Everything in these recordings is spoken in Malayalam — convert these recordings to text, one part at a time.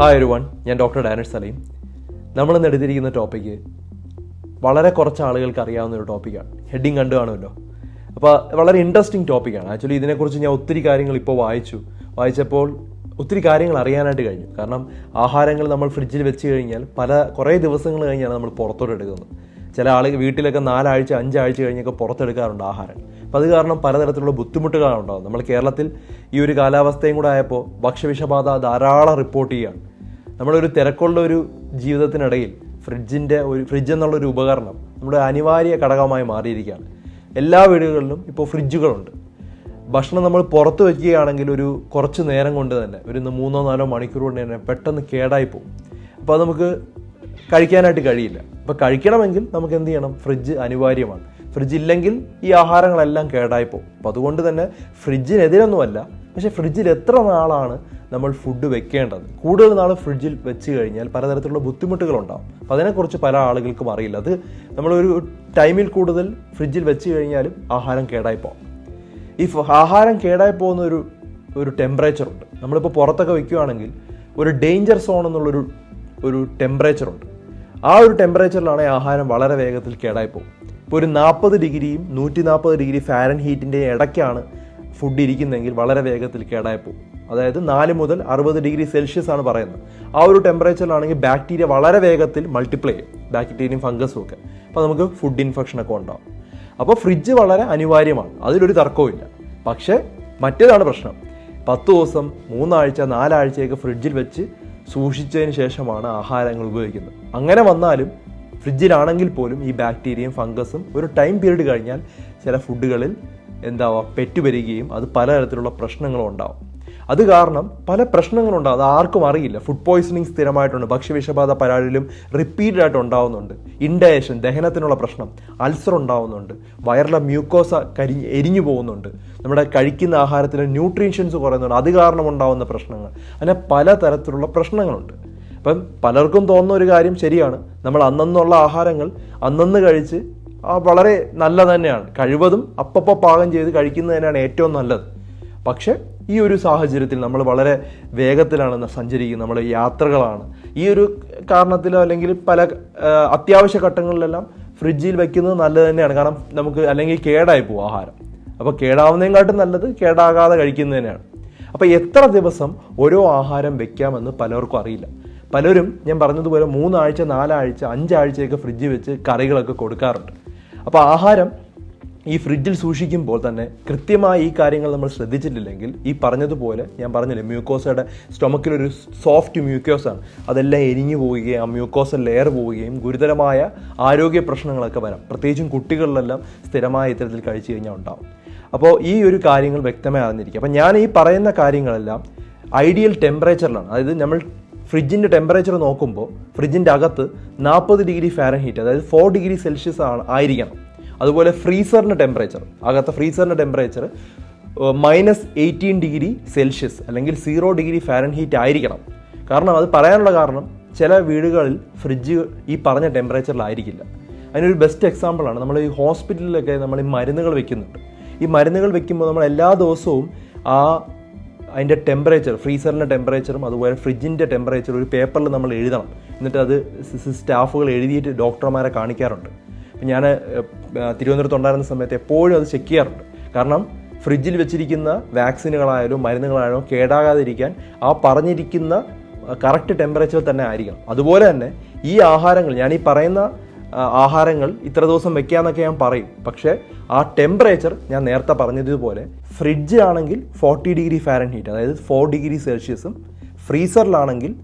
ഹായ് ഒരു വൺ ഞാൻ ഡോക്ടർ ഡാനിഷ് സലീം നമ്മളിന്ന് എടുത്തിരിക്കുന്ന ടോപ്പിക്ക് വളരെ കുറച്ച് ആളുകൾക്ക് അറിയാവുന്ന ഒരു ടോപ്പിക്കാണ് ഹെഡിങ് കണ്ടു കാണുമല്ലോ. അപ്പോൾ വളരെ ഇൻട്രസ്റ്റിംഗ് ടോപ്പിക്കാണ് ആക്ച്വലി ഇതിനെക്കുറിച്ച് ഞാൻ ഒത്തിരി കാര്യങ്ങൾ ഇപ്പോൾ വായിച്ചു. വായിച്ചപ്പോൾ ഒത്തിരി കാര്യങ്ങൾ അറിയാനായിട്ട് കഴിഞ്ഞു. കാരണം ആഹാരങ്ങൾ നമ്മൾ ഫ്രിഡ്ജിൽ വെച്ച് കഴിഞ്ഞാൽ പല കുറേ ദിവസങ്ങൾ കഴിഞ്ഞാണ് നമ്മൾ പുറത്തോട്ട് എടുക്കുന്നത്. ചില ആളുകൾ വീട്ടിലൊക്കെ നാലാഴ്ച അഞ്ചാഴ്ച കഴിഞ്ഞൊക്കെ പുറത്തെടുക്കാറുണ്ട് ആഹാരം. അപ്പം അത് കാരണം പലതരത്തിലുള്ള ബുദ്ധിമുട്ടുകളാണ് ഉണ്ടാകുന്നത്. നമ്മൾ കേരളത്തിൽ ഈ ഒരു കാലാവസ്ഥയും കൂടെ ആയപ്പോൾ ഭക്ഷ്യവിഷബാധ ധാരാളം റിപ്പോർട്ട് ചെയ്യുകയാണ്. നമ്മളൊരു തിരക്കുള്ള ഒരു ജീവിതത്തിനിടയിൽ ഫ്രിഡ്ജിന്റെ ഒരു ഫ്രിഡ്ജ് എന്നുള്ളൊരു ഉപകരണം നമ്മുടെ അനിവാര്യ ഘടകമായി മാറിയിരിക്കുകയാണ്. എല്ലാ വീടുകളിലും ഇപ്പോൾ ഫ്രിഡ്ജുകളുണ്ട്. ഭക്ഷണം നമ്മൾ പുറത്ത് വയ്ക്കുകയാണെങ്കിൽ ഒരു കുറച്ച് നേരം കൊണ്ട് തന്നെ ഒരു മൂന്നോ നാലോ മണിക്കൂർ കൊണ്ട് തന്നെ പെട്ടെന്ന് കേടായി പോകും. അപ്പോൾ അത് നമുക്ക് കഴിക്കാനായിട്ട് കഴിയില്ല. അപ്പോൾ കഴിക്കണമെങ്കിൽ നമുക്ക് എന്ത് ചെയ്യണം? ഫ്രിഡ്ജ് അനിവാര്യമാണ്. ഫ്രിഡ്ജ് ഇല്ലെങ്കിൽ ഈ ആഹാരങ്ങളെല്ലാം കേടായി പോകും. അപ്പോൾ അതുകൊണ്ട് തന്നെ ഫ്രിഡ്ജിനെതിരൊന്നുമല്ല പക്ഷേ ഫ്രിഡ്ജിൽ എത്ര നാളാണ് നമ്മൾ ഫുഡ് വെക്കേണ്ടത്. കൂടുതൽ നാൾ ഫ്രിഡ്ജിൽ വെച്ച് കഴിഞ്ഞാൽ പലതരത്തിലുള്ള ബുദ്ധിമുട്ടുകളുണ്ടാകും അപ്പോൾ അതിനെക്കുറിച്ച് പല ആളുകൾക്കും അറിയില്ല. അത് നമ്മളൊരു ടൈമിൽ കൂടുതൽ ഫ്രിഡ്ജിൽ വെച്ച് കഴിഞ്ഞാലും ആഹാരം കേടായി പോകും ഈ ആഹാരം കേടായി പോകുന്ന ഒരു ഒരു ടെമ്പറേച്ചർ ഉണ്ട്. നമ്മളിപ്പോൾ പുറത്തൊക്കെ വെക്കുകയാണെങ്കിൽ ഒരു ഡേഞ്ചർ സോൺ എന്നുള്ളൊരു ഒരു ടെമ്പറേച്ചർ ഉണ്ട്. ആ ഒരു ടെമ്പറേച്ചറിലാണ് ആഹാരം വളരെ വേഗത്തിൽ കേടായി പോകും. ഇപ്പോൾ ഒരു നാൽപ്പത് ഡിഗ്രിയും നൂറ്റി നാൽപ്പത് ഡിഗ്രി ഫാരൻ ഹീറ്റിന്റെ ഇടയ്ക്കാണ് ഫുഡ് ഇരിക്കുന്നതെങ്കിൽ വളരെ വേഗത്തിൽ കേടായി പോകും. അതായത് നാല് മുതൽ അറുപത് ഡിഗ്രി സെൽഷ്യസ് ആണ് പറയുന്നത്. ആ ഒരു ടെമ്പറേച്ചറിലാണെങ്കിൽ ബാക്ടീരിയ വളരെ വേഗത്തിൽ മൾട്ടിപ്ലൈ ചെയ്യും. ബാക്ടീരിയയും ഫംഗസും ഒക്കെ. അപ്പോൾ നമുക്ക് ഫുഡ് ഇൻഫെക്ഷൻ ഒക്കെ ഉണ്ടാവും. അപ്പോൾ ഫ്രിഡ്ജ് വളരെ അനിവാര്യമാണ്. അതിലൊരു തർക്കവുമില്ല പക്ഷേ മറ്റേതാണ് പ്രശ്നം. പത്ത് ദിവസം മൂന്നാഴ്ച നാലാഴ്ചയൊക്കെ ഫ്രിഡ്ജിൽ വെച്ച് സൂക്ഷിച്ചതിന് ശേഷമാണ് ആഹാരങ്ങൾ ഉപയോഗിക്കുന്നത്. അങ്ങനെ വന്നാലും ഫ്രിഡ്ജിലാണെങ്കിൽ പോലും ഈ ബാക്ടീരിയയും ഫംഗസും ഒരു ടൈം പീരീഡ് കഴിഞ്ഞാൽ ചില ഫുഡുകളിൽ എന്താവാ? പെറ്റുവരികയും അത് പലതരത്തിലുള്ള പ്രശ്നങ്ങളും ഉണ്ടാവും. അത് കാരണം പല പ്രശ്നങ്ങളുണ്ടാകും അത് ആർക്കും അറിയില്ല. ഫുഡ് പോയ്സണിങ് സ്ഥിരമായിട്ടുണ്ട്. ഭക്ഷ്യവിഷബാധ പരാതിയിലും റിപ്പീറ്റഡ് ആയിട്ട് ഉണ്ടാവുന്നുണ്ട്. ഇൻഡയേഷൻ ദഹനത്തിനുള്ള പ്രശ്നം അൾസർ ഉണ്ടാവുന്നുണ്ട്. വയറിലെ മ്യൂക്കോസ കരി എരിഞ്ഞു പോകുന്നുണ്ട്. നമ്മുടെ കഴിക്കുന്ന ആഹാരത്തിലെ ന്യൂട്രീഷ്യൻസ് കുറയുന്നുണ്ട്. അത് കാരണം ഉണ്ടാവുന്ന പ്രശ്നങ്ങൾ. അങ്ങനെ പല തരത്തിലുള്ള പ്രശ്നങ്ങളുണ്ട്. അപ്പം പലർക്കും തോന്നുന്ന ഒരു കാര്യം ശരിയാണ്. നമ്മൾ അന്നന്നുള്ള ആഹാരങ്ങൾ അന്നന്ന് കഴിച്ച് വളരെ നല്ല തന്നെയാണ്. കഴിവതും അപ്പപ്പോൾ പാകം ചെയ്ത് കഴിക്കുന്നത് ഏറ്റവും നല്ലത്. പക്ഷേ ഈ ഒരു സാഹചര്യത്തിൽ നമ്മൾ വളരെ വേഗത്തിലാണ് സഞ്ചരിക്കുന്നത് നമ്മൾ യാത്രകളാണ്. ഈ ഒരു കാരണത്തിലോ അല്ലെങ്കിൽ പല അത്യാവശ്യ ഘട്ടങ്ങളിലെല്ലാം ഫ്രിഡ്ജിൽ വെക്കുന്നത് നല്ലത് തന്നെയാണ്. കാരണം നമുക്ക് അല്ലെങ്കിൽ കേടായി പോകും ആഹാരം. അപ്പോൾ കേടാവുന്നതിനെക്കാട്ടും നല്ലത് കേടാകാതെ കഴിക്കുന്നത് തന്നെയാണ്. അപ്പോൾ എത്ര ദിവസം ഓരോ ആഹാരം വെക്കാമെന്ന് പലർക്കും അറിയില്ല. പലരും ഞാൻ പറഞ്ഞതുപോലെ മൂന്നാഴ്ച നാലാഴ്ച അഞ്ചാഴ്ചയൊക്കെ ഫ്രിഡ്ജിൽ വെച്ച് കറികളൊക്കെ കൊടുക്കാറുണ്ട്. അപ്പോൾ ആഹാരം ഈ ഫ്രിഡ്ജിൽ സൂക്ഷിക്കുമ്പോൾ തന്നെ കൃത്യമായി ഈ കാര്യങ്ങൾ നമ്മൾ ശ്രദ്ധിച്ചിട്ടില്ലെങ്കിൽ ഈ പറഞ്ഞതുപോലെ ഞാൻ പറഞ്ഞില്ലേ മ്യൂക്കോസയുടെ സ്റ്റൊമക്കിലൊരു സോഫ്റ്റ് മ്യൂക്കോസാണ്. അതെല്ലാം എരിഞ്ഞു പോവുകയും ആ മ്യൂക്കോസ ലെയർ പോവുകയും ഗുരുതരമായ ആരോഗ്യ പ്രശ്നങ്ങളൊക്കെ വരാം. പ്രത്യേകിച്ചും കുട്ടികളിലെല്ലാം സ്ഥിരമായ ഇത്തരത്തിൽ കഴിച്ചു കഴിഞ്ഞാൽ ഉണ്ടാവും. അപ്പോൾ ഈ ഒരു കാര്യങ്ങൾ വ്യക്തമായി അറിഞ്ഞിരിക്കുക. അപ്പോൾ ഞാൻ ഈ പറയുന്ന കാര്യങ്ങളെല്ലാം ഐഡിയൽ ടെമ്പറേച്ചറിലാണ് അതായത് നമ്മൾ ഫ്രിഡ്ജിന്റെ ടെമ്പറേച്ചർ നോക്കുമ്പോൾ ഫ്രിഡ്ജിന്റെ അകത്ത് നാൽപ്പത് ഡിഗ്രി ഫാരൻ ഹീറ്റ് അതായത് ഫോർ ഡിഗ്രി സെൽഷ്യസ് ആണ് ആയിരിക്കണം. അതുപോലെ ഫ്രീസറിന്റെ ടെമ്പറേച്ചർ അകത്തെ ഫ്രീസറിന്റെ temperature minus eighteen degree Celsius അല്ലെങ്കിൽ സീറോ ഡിഗ്രി ഫാരൻ ഹീറ്റ് ആയിരിക്കണം. കാരണം അത് പറയാനുള്ള കാരണം ചില വീടുകളിൽ ഫ്രിഡ്ജ് ഈ പറഞ്ഞ ടെമ്പറേച്ചറിലായിരിക്കില്ല അതിനൊരു ബെസ്റ്റ് എക്സാമ്പിളാണ് നമ്മൾ ഈ ഹോസ്പിറ്റലിലൊക്കെ നമ്മൾ ഈ മരുന്നുകൾ വെക്കുന്നുണ്ട്. ഈ മരുന്നുകൾ വെക്കുമ്പോൾ നമ്മൾ എല്ലാ ദിവസവും ആ അതിന്റെ ടെമ്പറേച്ചർ ഫ്രീസറിന്റെ ടെമ്പറേച്ചറും അതുപോലെ ഫ്രിഡ്ജിന്റെ ടെമ്പറേച്ചർ ഒരു പേപ്പറിൽ നമ്മൾ എഴുതണം. എന്നിട്ട് അത് സ്റ്റാഫുകൾ എഴുതിയിട്ട് ഡോക്ടർമാരെ കാണിക്കാറുണ്ട്. ഞാൻ തിരുവനന്തപുരത്ത് ഉണ്ടായിരുന്ന സമയത്ത് എപ്പോഴും അത് ചെക്ക് ചെയ്യാറുണ്ട്. കാരണം ഫ്രിഡ്ജിൽ വെച്ചിരിക്കുന്ന വാക്സിനുകളായാലും മരുന്നുകളായാലും കേടാകാതിരിക്കാൻ ആ പറഞ്ഞിരിക്കുന്ന കറക്റ്റ് ടെമ്പറേച്ചർ തന്നെ ആയിരിക്കണം. അതുപോലെ തന്നെ ഈ ആഹാരങ്ങൾ ഞാൻ ഈ പറയുന്ന ആഹാരങ്ങൾ ഇത്ര ദിവസം വെക്കാന്നൊക്കെ ഞാൻ പറയും. പക്ഷേ ആ ടെമ്പറേച്ചർ ഞാൻ നേരത്തെ പറഞ്ഞതുപോലെ ഫ്രിഡ്ജ് ആണെങ്കിൽ ഫോർട്ടി ഡിഗ്രി ഫാരൻ ഹീറ്റ് അതായത് ഫോർ ഡിഗ്രി സെൽഷ്യസും ഫ്രീസറിലാണെങ്കിൽ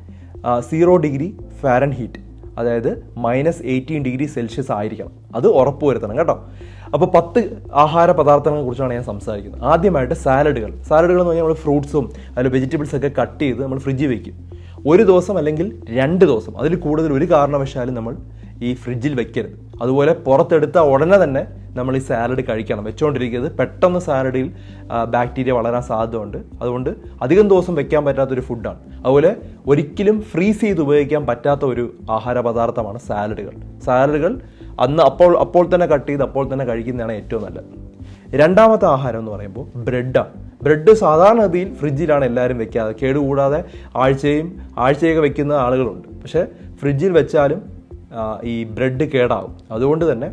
സീറോ ഡിഗ്രി ഫാരൻ ഹീറ്റ് അതായത് മൈനസ് എയ്റ്റീൻ ഡിഗ്രി സെൽഷ്യസ് ആയിരിക്കണം. അത് ഉറപ്പ് വരുത്തണം കേട്ടോ. അപ്പോൾ പത്ത് ആഹാര പദാർത്ഥങ്ങളെ കുറിച്ചാണ് ഞാൻ സംസാരിക്കുന്നത്. ആദ്യമായിട്ട് സാലഡുകൾ. സാലഡുകൾ എന്ന് പറഞ്ഞാൽ നമ്മൾ ഫ്രൂട്ട്സും അതിൽ വെജിറ്റബിൾസ് ഒക്കെ കട്ട് ചെയ്ത് നമ്മൾ ഫ്രിഡ്ജിൽ വെക്കും. ഒരു ദിവസം അല്ലെങ്കിൽ രണ്ട് ദിവസം. അതിൽ കൂടുതൽ ഒരു കാരണവശാലും നമ്മൾ ഈ ഫ്രിഡ്ജിൽ വെക്കരുത്. അതുപോലെ പുറത്തെടുത്ത ഉടനെ തന്നെ നമ്മൾ ഈ സാലഡ് കഴിക്കണം. വെച്ചുകൊണ്ടിരിക്കുന്നത് പെട്ടെന്ന് സാലഡിൽ ബാക്ടീരിയ വളരാൻ സാധ്യതയുണ്ട്. അതുകൊണ്ട് അധികം ദിവസം വെക്കാൻ പറ്റാത്തൊരു ഫുഡാണ്. അതുപോലെ ഒരിക്കലും ഫ്രീസ് ചെയ്ത് ഉപയോഗിക്കാൻ പറ്റാത്ത ഒരു ആഹാര പദാർത്ഥമാണ് സാലഡുകൾ. സാലഡുകൾ അന്ന് അപ്പോൾ അപ്പോൾ തന്നെ കട്ട് ചെയ്ത് അപ്പോൾ തന്നെ കഴിക്കുന്നതാണ് ഏറ്റവും നല്ലത്. രണ്ടാമത്തെ ആഹാരം എന്ന് പറയുമ്പോൾ ബ്രെഡാണ്. ബ്രെഡ് സാധാരണഗതിയിൽ ഫ്രിഡ്ജിലാണ് എല്ലാവരും വെക്കാതെ കേടുകൂടാതെ ആഴ്ചയും ആഴ്ചയൊക്കെ വെക്കുന്ന ആളുകളുണ്ട്. പക്ഷേ ഫ്രിഡ്ജിൽ വെച്ചാലും ഈ ബ്രെഡ് കേടാവും. അതുകൊണ്ട് തന്നെ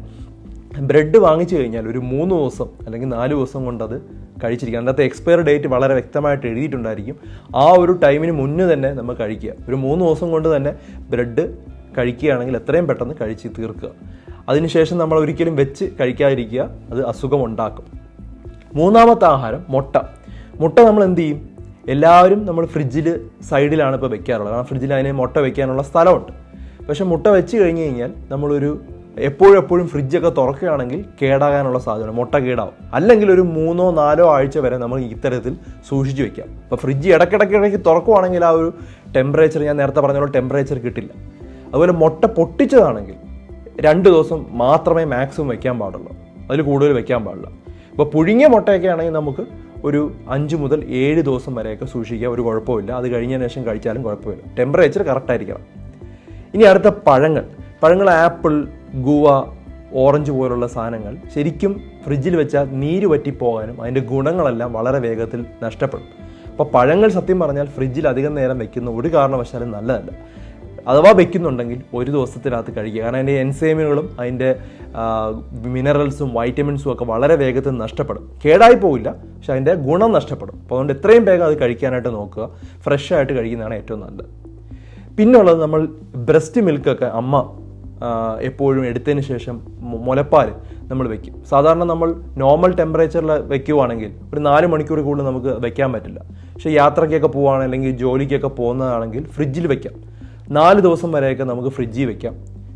ബ്രെഡ് വാങ്ങിച്ചു കഴിഞ്ഞാൽ ഒരു മൂന്ന് ദിവസം അല്ലെങ്കിൽ നാല് ദിവസം കൊണ്ട് അത് കഴിച്ചിരിക്കുക അതിനകത്ത് എക്സ്പയർ ഡേറ്റ് വളരെ വ്യക്തമായിട്ട് എഴുതിയിട്ടുണ്ടായിരിക്കും. ആ ഒരു ടൈമിന് മുന്നേ തന്നെ നമ്മൾ കഴിക്കുക. ഒരു മൂന്ന് ദിവസം കൊണ്ട് തന്നെ ബ്രെഡ് കഴിക്കുകയാണെങ്കിൽ എത്രയും പെട്ടെന്ന് കഴിച്ച് തീർക്കുക. അതിനുശേഷം നമ്മൾ ഒരിക്കലും വെച്ച് കഴിക്കാതിരിക്കുക. അത് അസുഖം ഉണ്ടാക്കും മൂന്നാമത്തെ ആഹാരം മുട്ട. മുട്ട നമ്മൾ എന്ത് ചെയ്യും? എല്ലാവരും നമ്മൾ ഫ്രിഡ്ജിൽ സൈഡിലാണ് ഇപ്പോൾ വെക്കാറുള്ളത്. കാരണം ഫ്രിഡ്ജിൽ അതിന് മുട്ട വെക്കാനുള്ള സ്ഥലമുണ്ട്. പക്ഷേ മുട്ട വെച്ച് കഴിഞ്ഞ് കഴിഞ്ഞാൽ നമ്മളൊരു എപ്പോഴും എപ്പോഴും ഫ്രിഡ്ജൊക്കെ തുറക്കുകയാണെങ്കിൽ കേടാകാനുള്ള സാധ്യത മുട്ട കേടാവും. അല്ലെങ്കിൽ ഒരു മൂന്നോ നാലോ ആഴ്ച വരെ നമ്മൾ ഇത്തരത്തിൽ സൂക്ഷിച്ചു വെക്കാം. അപ്പോൾ ഫ്രിഡ്ജ് ഇടയ്ക്കിടയ്ക്കിടയ്ക്ക് തുറക്കുവാണെങ്കിൽ ആ ഒരു ടെമ്പറേച്ചർ ഞാൻ നേരത്തെ പറഞ്ഞ ടെമ്പറേച്ചർ കിട്ടില്ല. അതുപോലെ മുട്ട പൊട്ടിച്ചതാണെങ്കിൽ രണ്ട് ദിവസം മാത്രമേ മാക്സിമം വെക്കാൻ പാടുള്ളൂ. അതിൽ കൂടുതൽ വെക്കാൻ പാടില്ല. ഇപ്പോൾ പുഴുങ്ങിയ മുട്ടയൊക്കെ ആണെങ്കിൽ നമുക്ക് ഒരു അഞ്ച് മുതൽ ഏഴ് ദിവസം വരെയൊക്കെ സൂക്ഷിക്കുക ഒരു കുഴപ്പമില്ല. അത് കഴിഞ്ഞതിന് ശേഷം കഴിച്ചാലും കുഴപ്പമില്ല. ടെമ്പറേച്ചർ കറക്റ്റ് ആയിരിക്കണം. ഇനി അടുത്ത പഴങ്ങൾ. പഴങ്ങൾ ആപ്പിൾ ഗുവ ഓറഞ്ച് പോലുള്ള സാധനങ്ങൾ ശരിക്കും ഫ്രിഡ്ജിൽ വെച്ചാൽ നീര് പറ്റിപ്പോകാനും അതിന്റെ ഗുണങ്ങളെല്ലാം വളരെ വേഗത്തിൽ നഷ്ടപ്പെടും. അപ്പോൾ പഴങ്ങൾ സത്യം പറഞ്ഞാൽ ഫ്രിഡ്ജിൽ അധികം നേരം വെക്കുന്ന ഒരു കാരണവശാലും നല്ലതല്ല. അഥവാ വെക്കുന്നുണ്ടെങ്കിൽ ഒരു ദിവസത്തിനകത്ത് കഴിക്കുക. കാരണം അതിന്റെ എൻസൈമുകളും അതിന്റെ മിനറൽസും വൈറ്റമിൻസും ഒക്കെ വളരെ വേഗത്തിൽ നഷ്ടപ്പെടും. കേടായി പോവില്ല പക്ഷെ അതിന്റെ ഗുണം നഷ്ടപ്പെടും. അപ്പോൾ അതുകൊണ്ട് എത്രയും വേഗം അത് കഴിക്കാനായിട്ട് നോക്കുക. ഫ്രഷ് ആയിട്ട് കഴിക്കുന്നതാണ് ഏറ്റവും നല്ലത്. പിന്നുള്ളത് നമ്മൾ ബ്രസ്റ്റ് മിൽക്കൊക്കെ അമ്മ എപ്പോഴും എടുത്തതിന് ശേഷം മുലപ്പാൽ നമ്മൾ വെക്കും. സാധാരണ നമ്മൾ നോർമൽ ടെമ്പറേച്ചറിൽ വെക്കുവാണെങ്കിൽ ഒരു നാല് മണിക്കൂർ കൂടുതൽ നമുക്ക് വെക്കാൻ പറ്റില്ല. പക്ഷേ യാത്രയ്ക്കൊക്കെ പോവുകയാണെങ്കിൽ അല്ലെങ്കിൽ ജോലിക്കൊക്കെ പോകുന്നതാണെങ്കിൽ ഫ്രിഡ്ജിൽ വെക്കാം. നാല് ദിവസം വരെയൊക്കെ നമുക്ക് ഫ്രിഡ്ജിൽ വെക്കാം.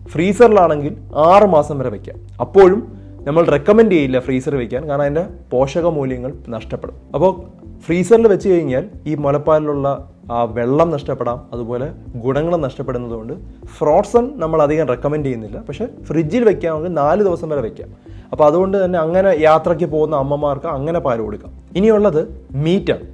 ഫ്രീസറിലാണെങ്കിൽ ആറ് മാസം വരെ വെക്കാം. അപ്പോഴും നമ്മൾ റെക്കമെൻഡ് ചെയ്യില്ല ഫ്രീസർ വെക്കാൻ കാരണം അതിന്റെ പോഷക മൂല്യങ്ങൾ നഷ്ടപ്പെടും. അപ്പോൾ ഫ്രീസറിൽ വെച്ച് കഴിഞ്ഞാൽ ഈ മുലപ്പാലിലുള്ള ആ വെള്ളം നഷ്ടപ്പെടാം അതുപോലെ ഗുണങ്ങൾ നഷ്ടപ്പെടുന്നതുകൊണ്ട് ഫ്രോസൺ നമ്മൾ അധികം റെക്കമെൻഡ് ചെയ്യുന്നില്ല. പക്ഷേ ഫ്രിഡ്ജിൽ വെക്കാമെങ്കിൽ നാല് ദിവസം വരെ വെക്കാം. അപ്പോൾ അതുകൊണ്ട് തന്നെ അങ്ങനെ യാത്രയ്ക്ക് പോകുന്ന അമ്മമാർക്ക് അങ്ങനെ പാൽ കൊടുക്കാം. ഇനിയുള്ളത് മീറ്റാണ്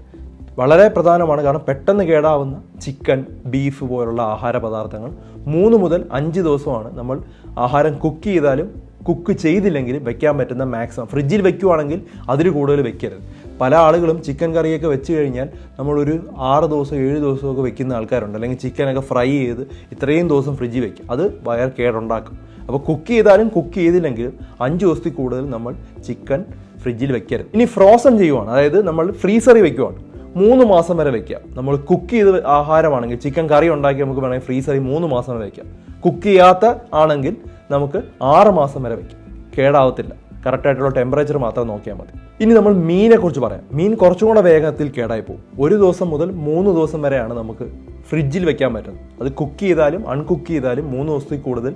വളരെ പ്രധാനമാണ്. കാരണം പെട്ടെന്ന് കേടാവുന്ന ചിക്കൻ ബീഫ് പോലുള്ള ആഹാര പദാർത്ഥങ്ങൾ മൂന്ന് മുതൽ അഞ്ച് ദിവസമാണ് നമ്മൾ ആഹാരം കുക്ക് ചെയ്താലും കുക്ക് ചെയ്തില്ലെങ്കിൽ വെക്കാൻ പറ്റുന്ന മാക്സിമം ഫ്രിഡ്ജിൽ വെക്കുവാണെങ്കിൽ അതിൽ കൂടുതൽ വെക്കരുത്. പല ആളുകളും ചിക്കൻ കറിയൊക്കെ വെച്ച് കഴിഞ്ഞാൽ നമ്മളൊരു ആറ് ദിവസം ഏഴ് ദിവസമൊക്കെ വെക്കുന്ന ആൾക്കാരുണ്ട്. അല്ലെങ്കിൽ ചിക്കനൊക്കെ ഫ്രൈ ചെയ്ത് ഇത്രയും ദിവസം ഫ്രിഡ്ജിൽ വെക്കും. അത് വയർ കേടുണ്ടാക്കും. അപ്പോൾ കുക്ക് ചെയ്താലും കുക്ക് ചെയ്തില്ലെങ്കിൽ അഞ്ച് ദിവസത്തിൽ കൂടുതൽ നമ്മൾ ചിക്കൻ ഫ്രിഡ്ജിൽ വെക്കരുത്. ഇനി ഫ്രോസൺ ചെയ്യുവാണ്. അതായത് നമ്മൾ ഫ്രീസറിൽ വെക്കുവാണ്. മൂന്ന് മാസം വരെ വെക്കാം നമ്മൾ കുക്ക് ചെയ്ത് ആഹാരമാണെങ്കിൽ ചിക്കൻ കറി ഉണ്ടാക്കി നമുക്ക് വേണമെങ്കിൽ ഫ്രീസറിൽ മൂന്ന് മാസം വരെ വെക്കാം. കുക്ക് ചെയ്യാത്ത ആണെങ്കിൽ നമുക്ക് ആറ് മാസം വരെ വയ്ക്കും. കേടാവത്തില്ല. കറക്റ്റായിട്ടുള്ള ടെമ്പറേച്ചർ മാത്രം നോക്കിയാൽ മതി. ഇനി നമ്മൾ മീനെ കുറിച്ച് പറയാം. മീൻ കുറച്ചും കൂടെ വേഗത്തിൽ കേടായി പോകും. ഒരു ദിവസം മുതൽ മൂന്ന് ദിവസം വരെയാണ് നമുക്ക് ഫ്രിഡ്ജിൽ വെക്കാൻ പറ്റുന്നത്. അത് കുക്ക് ചെയ്താലും അൺകുക്ക് ചെയ്താലും മൂന്ന് ദിവസത്തിൽ കൂടുതൽ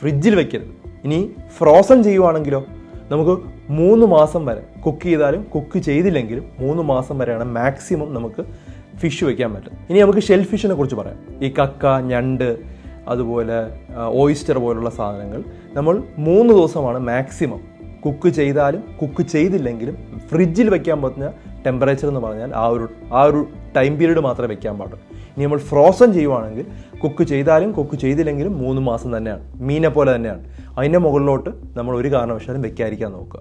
ഫ്രിഡ്ജിൽ വെക്കരുത്. ഇനി ഫ്രോസൺ ചെയ്യുവാണെങ്കിലോ നമുക്ക് മൂന്ന് മാസം വരെ കുക്ക് ചെയ്താലും കുക്ക് ചെയ്തില്ലെങ്കിലും മൂന്ന് മാസം വരെയാണ് മാക്സിമം നമുക്ക് ഫിഷ് വെക്കാൻ പറ്റും ഇനി നമുക്ക് ഷെൽ ഫിഷിനെ കുറിച്ച് പറയാം. ഈ കക്ക ഞണ്ട് അതുപോലെ ഓയിസ്റ്റർ പോലുള്ള സാധനങ്ങൾ. നമ്മൾ മൂന്ന് ദിവസമാണ് മാക്സിമം കുക്ക് ചെയ്താലും കുക്ക് ചെയ്തില്ലെങ്കിലും ഫ്രിഡ്ജിൽ വെക്കാൻ പറ്റുന്ന ടെമ്പറേച്ചർ എന്ന് പറഞ്ഞാൽ ആ ഒരു ആ ഒരു ടൈം പീരീഡ് മാത്രമേ വെക്കാൻ പാടുള്ളൂ. ഇനി നമ്മൾ ഫ്രോസൺ ചെയ്യുവാണെങ്കിൽ കുക്ക് ചെയ്താലും കുക്ക് ചെയ്തില്ലെങ്കിലും മൂന്ന് മാസം തന്നെയാണ്. മീനെ പോലെ തന്നെയാണ്. അതിന്റെ മുകളിലോട്ട് നമ്മൾ ഒരു കാരണവശാലും വെക്കാതിരിക്കാൻ നോക്കുക.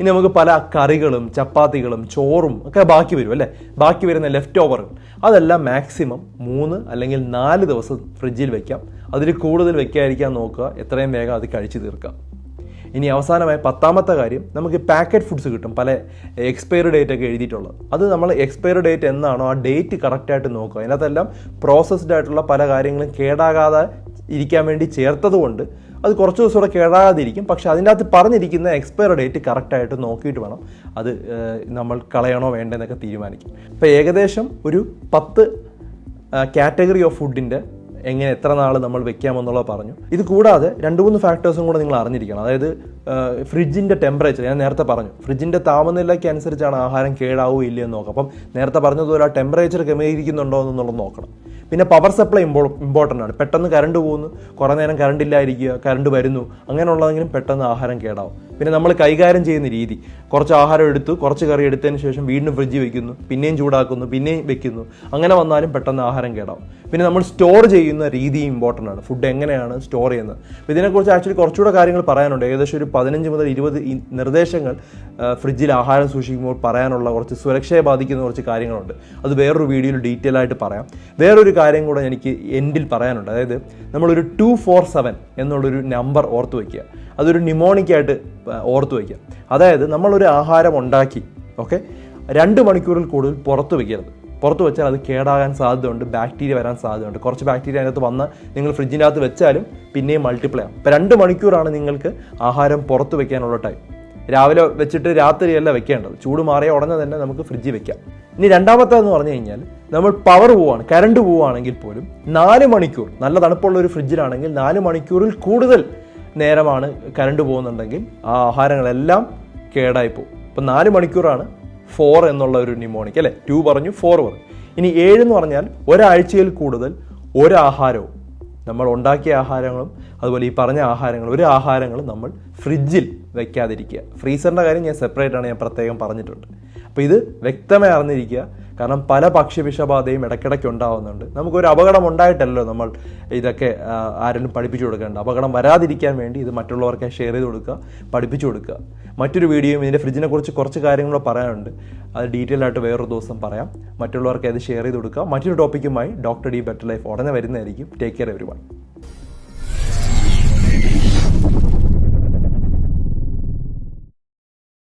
ഇനി നമുക്ക് പല കറികളും ചപ്പാത്തികളും ചോറും ഒക്കെ ബാക്കി വരും അല്ലേ? ബാക്കി വരുന്ന ലെഫ്റ്റ് ഓവറുകൾ അതെല്ലാം മാക്സിമം മൂന്ന് അല്ലെങ്കിൽ നാല് ദിവസം ഫ്രിഡ്ജിൽ വെക്കാം. അതിൽ കൂടുതൽ വെക്കാതിരിക്കാൻ നോക്കുക. എത്രയും വേഗം അത് കഴിച്ചു തീർക്കുക. ഇനി അവസാനമായി പത്താമത്തെ കാര്യം നമുക്ക് പാക്കറ്റ് ഫുഡ്സ് കിട്ടും. പല എക്സ്പയറി ഡേറ്റ് ഒക്കെ എഴുതിയിട്ടുള്ളത്. അത് നമ്മൾ എക്സ്പയറി ഡേറ്റ് എന്നാണോ ആ ഡേറ്റ് കറക്റ്റായിട്ട് നോക്കുക. അതിനകത്തെല്ലാം പ്രോസസ്ഡ് ആയിട്ടുള്ള പല കാര്യങ്ങളും കേടാകാതെ ഇരിക്കാൻ വേണ്ടി ചേർത്തതുകൊണ്ട് അത് കുറച്ച് ദിവസം കൂടെ കേടാകാതിരിക്കും. പക്ഷേ അതിന്റെ അകത്ത് പറഞ്ഞിരിക്കുന്ന എക്സ്പയർ ഡേറ്റ് കറക്റ്റായിട്ട് നോക്കിയിട്ട് വേണം അത് നമ്മൾ കളയണോ വേണ്ടെന്നൊക്കെ തീരുമാനിക്കും. ഇപ്പോൾ ഏകദേശം ഒരു പത്ത് കാറ്റഗറി ഓഫ് ഫുഡിന്റെ എങ്ങനെ എത്ര നാൾ നമ്മൾ വെക്കാമെന്നുള്ളത് പറഞ്ഞു. ഇത് കൂടാതെ രണ്ട് മൂന്ന് ഫാക്ടേഴ്സും കൂടെ നിങ്ങൾ അറിഞ്ഞിരിക്കണം. അതായത് ഫ്രിഡ്ജിന്റെ ടെമ്പറേച്ചർ ഞാൻ നേരത്തെ പറഞ്ഞു. ഫ്രിഡ്ജിന്റെ താപനിലയ്ക്ക് അനുസരിച്ചാണ് ആഹാരം കേടാവോ ഇല്ലയോ എന്ന് നോക്കാം അപ്പം നേരത്തെ പറഞ്ഞതുപോലെ ആ ടെമ്പറേച്ചർ ക്രമീകരിക്കുന്നുണ്ടോ എന്നുള്ളത് നോക്കണം. പിന്നെ പവർ സപ്ലൈ ഇമ്പോ ഇമ്പോർട്ടന്റ് ആണ്. പെട്ടെന്ന് കറണ്ട് പോകുന്നു. കുറേ നേരം കറണ്ട് ഇല്ലായിരിക്കുക കറണ്ട് വരുന്നു. അങ്ങനെയുള്ളതെങ്കിലും പെട്ടെന്ന് ആഹാരം കേടാവും. പിന്നെ നമ്മൾ കൈകാര്യം ചെയ്യുന്ന രീതി. കുറച്ച് ആഹാരം എടുത്തു കുറച്ച് കറി എടുത്തതിന് ശേഷം വീണ്ടും ഫ്രിഡ്ജിൽ വെക്കുന്നു പിന്നെയും ചൂടാക്കുന്നു പിന്നെയും വെക്കുന്നു. അങ്ങനെ വന്നാലും പെട്ടെന്ന് ആഹാരം കേടാവും. പിന്നെ നമ്മൾ സ്റ്റോർ ചെയ്യുന്ന രീതി ഇമ്പോർട്ടന്റ് ആണ്. ഫുഡ് എങ്ങനെയാണ് സ്റ്റോർ ചെയ്യുന്നത്? അപ്പോൾ ഇതിനെക്കുറിച്ച് ആക്ച്വലി കുറച്ചുകൂടെ കാര്യങ്ങൾ പറയാനുണ്ട്. ഏകദേശം ഒരു പതിനഞ്ച് മുതൽ ഇരുപത് നിർദ്ദേശങ്ങൾ ഫ്രിഡ്ജിൽ ആഹാരം സൂക്ഷിക്കുമ്പോൾ പറയാനുള്ള കുറച്ച് സുരക്ഷയെ ബാധിക്കുന്ന കുറച്ച് കാര്യങ്ങളുണ്ട്. അത് വേറൊരു വീഡിയോയിൽ ഡീറ്റെയിൽ ആയിട്ട് പറയാം. വേറൊരു കാര്യം കൂടെ എനിക്ക് എൻഡിൽ പറയാനുണ്ട്. അതായത് നമ്മളൊരു ടു ഫോർ സെവൻ എന്നുള്ളൊരു നമ്പർ ഓർത്ത് വയ്ക്കുക അതൊരു നിമോണിക്കായിട്ട് ഓർത്ത് വയ്ക്കുക അതായത് നമ്മളൊരു ആഹാരം ഉണ്ടാക്കി ഓക്കെ രണ്ട് മണിക്കൂറിൽ കൂടുതൽ പുറത്ത് വയ്ക്കരുത് പുറത്ത് വെച്ചാൽ അത് കേടാകാൻ സാധ്യതയുണ്ട് ബാക്ടീരിയ വരാൻ സാധ്യതയുണ്ട്. കുറച്ച് ബാക്ടീരിയ അതിനകത്ത് വന്ന് നിങ്ങൾ ഫ്രിഡ്ജിനകത്ത് വെച്ചാലും പിന്നെയും മൾട്ടിപ്ലൈ ആവും. ഇപ്പോൾ രണ്ട് മണിക്കൂറാണ് നിങ്ങൾക്ക് ആഹാരം പുറത്ത് വയ്ക്കാനുള്ള ടൈം രാവിലെ വെച്ചിട്ട് രാത്രിയല്ല വെക്കേണ്ടത്. ചൂട് മാറിയ ഉടനെ തന്നെ നമുക്ക് ഫ്രിഡ്ജിൽ വെക്കാം. ഇനി രണ്ടാമത്തേന്ന് പറഞ്ഞു കഴിഞ്ഞാൽ നമ്മൾ പവർ പോവാണ് കറണ്ട് പോവുകയാണെങ്കിൽ പോലും നാല് മണിക്കൂർ നല്ല തണുപ്പുള്ള ഒരു ഫ്രിഡ്ജിലാണെങ്കിൽ നാല് മണിക്കൂറിൽ കൂടുതൽ നേരമാണ് കറണ്ട് പോകുന്നുണ്ടെങ്കിൽ ആ ആഹാരങ്ങളെല്ലാം കേടായി പോകും. ഇപ്പം നാല് മണിക്കൂറാണ് ഫോർ എന്നുള്ള ഒരു ന്യൂമോണിക് അല്ലേ? ടു പറഞ്ഞു ഫോർ പറഞ്ഞു. ഇനി ഏഴ് എന്ന് പറഞ്ഞാൽ ഒരാഴ്ചയിൽ കൂടുതൽ ഒരാഹാരവും നമ്മൾ ഉണ്ടാക്കിയ ആഹാരങ്ങളും അതുപോലെ ഈ പറഞ്ഞ ആഹാരങ്ങളും ഒരു ആഹാരങ്ങളും നമ്മൾ ഫ്രിഡ്ജിൽ വെക്കാതിരിക്കുക. ഫ്രീസറിന്റെ കാര്യം ഞാൻ സെപ്പറേറ്റാണ് ഞാൻ പ്രത്യേകം പറഞ്ഞിട്ടുണ്ട്. അപ്പോൾ ഇത് വ്യക്തമായി അറിഞ്ഞിരിക്കുക. കാരണം പല പക്ഷി വിഷബാധയും ഇടയ്ക്കിടയ്ക്ക് ഉണ്ടാവുന്നുണ്ട്. നമുക്കൊരു അപകടം ഉണ്ടായിട്ടല്ലോ നമ്മൾ ഇതൊക്കെ ആരെങ്കിലും പഠിപ്പിച്ചു കൊടുക്കേണ്ട അപകടം വരാതിരിക്കാൻ വേണ്ടി ഇത് മറ്റുള്ളവർക്ക് ഷെയർ ചെയ്ത് കൊടുക്കുക പഠിപ്പിച്ചു കൊടുക്കുക. മറ്റൊരു വീഡിയോയും ഇതിന്റെ ഫ്രിഡ്ജിനെ കുറിച്ച് കുറച്ച് കാര്യങ്ങൾ പറയാനുണ്ട്. അത് ഡീറ്റെയിൽ ആയിട്ട് വേറൊരു ദിവസം പറയാം. മറ്റുള്ളവർക്ക് അത് ഷെയർ ചെയ്ത് കൊടുക്കുക മറ്റൊരു ടോപ്പിക്കുമായി ഡോക്ടർ ഡി ബെറ്റർ ലൈഫ് ഉടനെ വരുന്നതായിരിക്കും. Take care every one